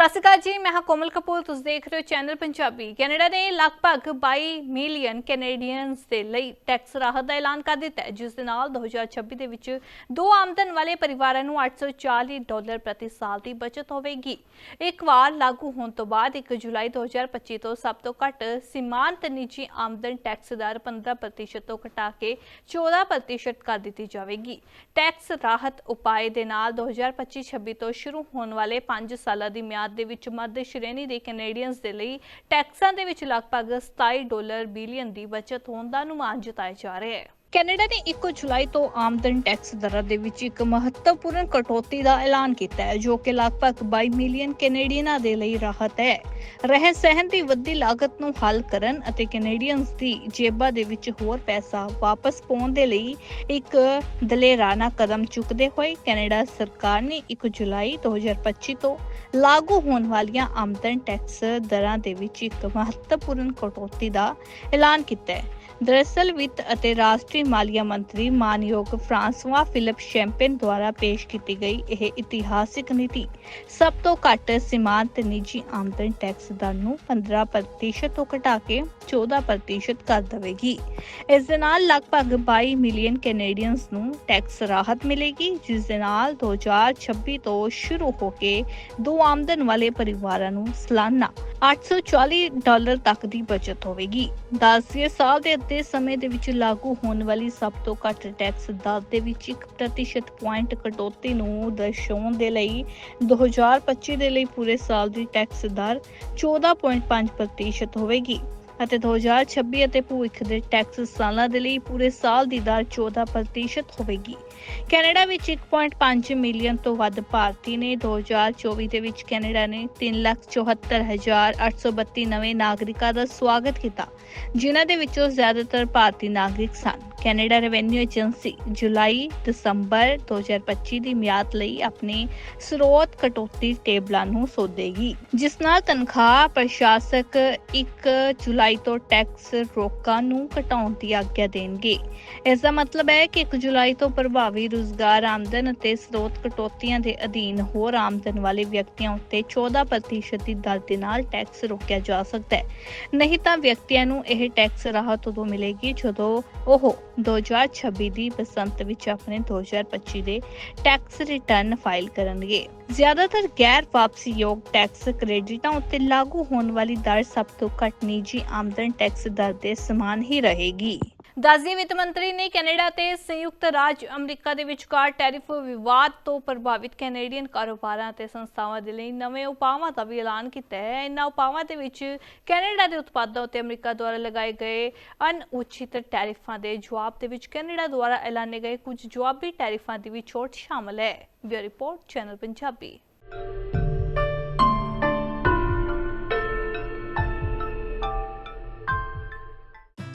ਸਤਿ ਸ਼੍ਰੀ ਅਕਾਲ ਜੀ, ਮੈਂ ਹਾਂ ਕੋਮਲ ਕਪੂਰ, ਤੁਸੀਂ ਦੇਖ ਰਹੇ ਹੋ ਚੈਨਲ ਪੰਜਾਬੀ। ਕੈਨੇਡਾ ਨੇ ਲਗਭਗ 22 ਮਿਲੀਅਨ ਕੈਨੇਡੀਅਨਸ ਦੇ ਲਈ ਟੈਕਸ ਰਾਹਤ ਦਾ ਐਲਾਨ ਕਰ ਦਿੱਤਾ ਹੈ, ਜਿਸ ਦੇ ਨਾਲ 2026 ਦੇ ਵਿੱਚ ਦੋ ਆਮਦਨ ਵਾਲੇ ਪਰਿਵਾਰਾਂ ਨੂੰ 840 ਡਾਲਰ ਪ੍ਰਤੀ ਸਾਲ ਦੀ ਬਚਤ ਹੋਵੇਗੀ। ਇੱਕ ਵਾਰ ਲਾਗੂ ਹੋਣ ਤੋਂ ਬਾਅਦ 1 ਜੁਲਾਈ 2025 ਤੋਂ ਸਭ ਤੋਂ ਘੱਟ ਸੀਮਾਂਤ ਨਿੱਜੀ ਆਮਦਨ ਟੈਕਸ ਦਰ 15% ਤੋਂ ਘਟਾ ਕੇ 14% ਕਰ ਦਿੱਤੀ ਜਾਵੇਗੀ। ਟੈਕਸ ਰਾਹਤ ਉਪਾਅ ਦੇ ਨਾਲ 2025-26 ਤੋਂ ਸ਼ੁਰੂ ਹੋਣ ਵਾਲੇ 5 ਸਾਲਾਂ ਦੀ ਮਿਆਦ ਦੇ ਵਿੱਚ ਮੱਧ ਸ਼੍ਰੇਣੀ ਦੇ ਕੈਨੇਡੀਅਨਸ ਦੇ ਲਈ ਟੈਕਸਾਂ ਦੇ ਵਿੱਚ ਲਗਭਗ 27 ਡਾਲਰ ਬਿਲੀਅਨ ਦੀ ਬਚਤ ਹੋਣ ਦਾ ਅਨੁਮਾਨ ਜਤਾਇਆ ਜਾ ਰਿਹਾ ਹੈ। ਕੈਨੇਡਾ ਨੇ 1 ਜੁਲਾਈ ਤੋਂ ਆਮਦਨ ਟੈਕਸ ਦਰਾਂ ਦੇ ਵਿੱਚ ਇੱਕ ਮਹੱਤਵਪੂਰਨ ਕਟੌਤੀ ਦਾ ਐਲਾਨ ਕੀਤਾ ਹੈ, ਜੋ ਕਿ ਲਗਭਗ 22 ਮਿਲੀਅਨ ਕੈਨੇਡੀਅਨਾਂ ਦੇ ਲਈ ਰਾਹਤ ਹੈ। ਰਹਿ ਸਹਿਣ ਦੀ ਵੱਧਦੀ ਲਾਗਤ ਨੂੰ ਹੱਲ ਕਰਨ ਅਤੇ ਕੈਨੇਡੀਅਨਸ ਦੀ ਜੇਬਾਂ ਦੇ ਵਿੱਚ ਹੋਰ ਪੈਸਾ ਵਾਪਸ ਪਾਉਣ ਦੇ ਲਈ ਇੱਕ ਦਲੇਰਾਨਾ ਕਦਮ ਚੁੱਕਦੇ ਹੋਏ ਕੈਨੇਡਾ ਸਰਕਾਰ ਨੇ 1 ਜੁਲਾਈ 2025 ਤੋਂ ਲਾਗੂ ਹੋਣ ਵਾਲੀਆਂ ਆਮਦਨ ਟੈਕਸ ਦਰਾਂ ਦੇ ਵਿੱਚ ਇੱਕ ਮਹੱਤਵਪੂਰਨ ਕਟੌਤੀ ਦਾ ਐਲਾਨ ਕੀਤਾ ਹੈ। ਦਰਅਸਲ ਵਿੱਤ ਅਤੇ ਰਾਸ਼ਟਰੀ ਮਾਲੀਆ ਮੰਤਰੀ ਮਾਨਯੋਗ ਫਰਾਂਸਵਾ ਫਿਲਿਪ ਸ਼ੈਂਪੇਨ ਦੁਆਰਾ ਪੇਸ਼ ਕੀਤੀ ਗਈ ਇਹ ਇਤਿਹਾਸਿਕ ਨੀਤੀ। ਸਭ ਤੋਂ ਘੱਟ ਸੀਮਾਂਤ ਨਿੱਜੀ ਆਮਦਨ ਟੈਕਸ ਦਰ ਨੂੰ 15% ਤੋਂ ਘਟਾ ਕੇ 14% ਕਰ ਦੇਵੇਗੀ। ਇਸ ਦੇ ਨਾਲ ਲਗਭਗ 22 ਮਿਲੀਅਨ ਕੈਨੇਡੀਅਨਸ ਨੂੰ ਟੈਕਸ ਰਾਹਤ ਮਿਲੇਗੀ, ਜਿਸ ਦੇ ਨਾਲ 2026 ਤੋਂ ਸ਼ੁਰੂ ਹੋ ਕੇ ਦੋ ਆਮਦਨ ਵਾਲੇ ਪਰਿਵਾਰਾਂ ਨੂੰ ਸਾਲਾਨਾ 840 ਡਾਲਰ ਤੱਕ ਦੀ ਬਚਤ ਹੋਵੇਗੀ। ਦਸਵੇਂ ਸਾਲ ਦੇ ਅੱਧੇ ਸਮੇਂ ਦੇ ਵਿੱਚ ਲਾਗੂ ਹੋਣ ਵਾਲੀ ਸਭ ਤੋਂ ਘੱਟ ਟੈਕਸ ਦਰ ਦੇ ਵਿੱਚ 1% ਪੁਆਇੰਟ ਕਟੌਤੀ ਨੂੰ ਦਰਸਾਉਣ ਦੇ ਲਈ 2025 ਦੇ ਲਈ ਪੂਰੇ ਸਾਲ ਦੀ ਟੈਕਸ ਦਰ 14.5% ਹੋਵੇਗੀ। ਅਤੇ 2026 ਅਤੇ ਭਵਿੱਖ ਦੇ ਟੈਕਸ ਸਾਲਾਂ ਦੇ ਲਈ ਪੂਰੇ ਸਾਲ ਦੀ ਦਰ 14% ਹੋਵੇਗੀ। ਕੈਨੇਡਾ ਵਿੱਚ 1.5 ਮਿਲੀਅਨ ਤੋਂ ਵੱਧ ਭਾਰਤੀ ਨੇ 2024 ਦੇ ਵਿੱਚ ਕੈਨੇਡਾ ਨੇ 374832 ਨਵੇਂ ਨਾਗਰਿਕਾਂ ਦਾ ਸਵਾਗਤ ਕੀਤਾ, ਜਿਨ੍ਹਾਂ ਦੇ ਵਿੱਚੋਂ ਜ਼ਿਆਦਾਤਰ ਭਾਰਤੀ ਨਾਗਰਿਕ ਸਨ। ਕੈਨੇਡਾ ਰੈਵਨਿਊ ਏਜੰਸੀ ਜੁਲਾਈ, ਦਸੰਬਰ 2025 ਦੀ ਮਿਆਦ ਲਈ ਆਪਣੇ ਸਰੋਤ ਕਟੌਤੀ ਟੇਬਲਾਂ ਨੂੰ ਸੋਧੇਗੀ, ਜਿਸ ਨਾਲ ਤਨਖਾਹ ਪ੍ਰਸ਼ਾਸਕ 1 ਜੁਲਾਈ ਤੋਂ ਟੈਕਸ ਰੋਕਾਂ ਨੂੰ ਘਟਾਉਣ ਦੀ ਆਗਿਆ ਦੇਣਗੇ। ਇਸ ਦਾ ਮਤਲਬ ਹੈ ਕਿ 1 ਜੁਲਾਈ ਤੋਂ ਪ੍ਰਭਾਵੀ ਰੁਜ਼ਗਾਰ ਆਮਦਨ ਅਤੇ ਸਰੋਤ ਕਟੌਤੀਆਂ ਦੇ ਅਧੀਨ ਹੋਰ ਆਮਦਨ ਵਾਲੇ ਵਿਅਕਤੀਆਂ ਉੱਤੇ 14% ਦੀ ਦਰ ਦੇ ਨਾਲ ਟੈਕਸ ਰੋਕਿਆ ਜਾ ਸਕਦਾ ਹੈ। ਨਹੀਂ ਤਾਂ ਵਿਅਕਤੀਆਂ ਨੂੰ ਇਹ ਟੈਕਸ ਰਾਹਤ ਉਦੋਂ ਮਿਲੇਗੀ ਜਦੋਂ ਉਹ 2026 ਦੀ ਬਸੰਤ ਵਿੱਚ ਆਪਣੇ 2025 ਦੇ ਟੈਕਸ ਰਿਟਰਨ ਫਾਈਲ ਕਰਨਗੇ। ਜ਼ਿਆਦਾਤਰ ਗੈਰ ਵਾਪਸੀਯੋਗ ਟੈਕਸ ਕ੍ਰੈਡਿਟਾਂ ਉੱਤੇ ਲਾਗੂ ਹੋਣ ਵਾਲੀ ਦਰ ਸਭ ਤੋਂ ਘੱਟ ਨਿੱਜੀ ਆਮਦਨ ਟੈਕਸ ਦਰ ਦੇ ਸਮਾਨ ਹੀ ਰਹੇਗੀ। ਦੱਸਦੀ ਵਿੱਤ ਮੰਤਰੀ ਨੇ ਕੈਨੇਡਾ ਤੇ ਸੰਯੁਕਤ ਰਾਜ ਅਮਰੀਕਾ ਦੇ ਵਿਚਕਾਰ ਟੈਰਿਫ ਵਿਵਾਦ ਤੋਂ ਪ੍ਰਭਾਵਿਤ ਕੈਨੇਡੀਅਨ ਕਾਰੋਬਾਰਾਂ ਅਤੇ ਸੰਸਥਾਵਾਂ ਦੇ ਲਈ ਨਵੇਂ ਉਪਾਵਾਂ ਦਾ ਵੀ ਐਲਾਨ ਕੀਤਾ ਹੈ। ਇਨ੍ਹਾਂ ਉਪਾਵਾਂ ਦੇ ਵਿੱਚ ਕੈਨੇਡਾ ਦੇ ਉਤਪਾਦਾਂ ਉੱਤੇ ਅਮਰੀਕਾ ਦੁਆਰਾ ਲਗਾਏ ਗਏ ਅਣਉਚਿਤ ਟੈਰਿਫਾਂ ਦੇ ਜਵਾਬ ਦੇ ਵਿੱਚ ਕੈਨੇਡਾ ਦੁਆਰਾ ਐਲਾਨੇ ਗਏ ਕੁਝ ਜਵਾਬੀ ਟੈਰਿਫਾਂ ਦੀ ਵੀ ਛੋਟ ਸ਼ਾਮਲ ਹੈ। Bureau report, channel Punjabi.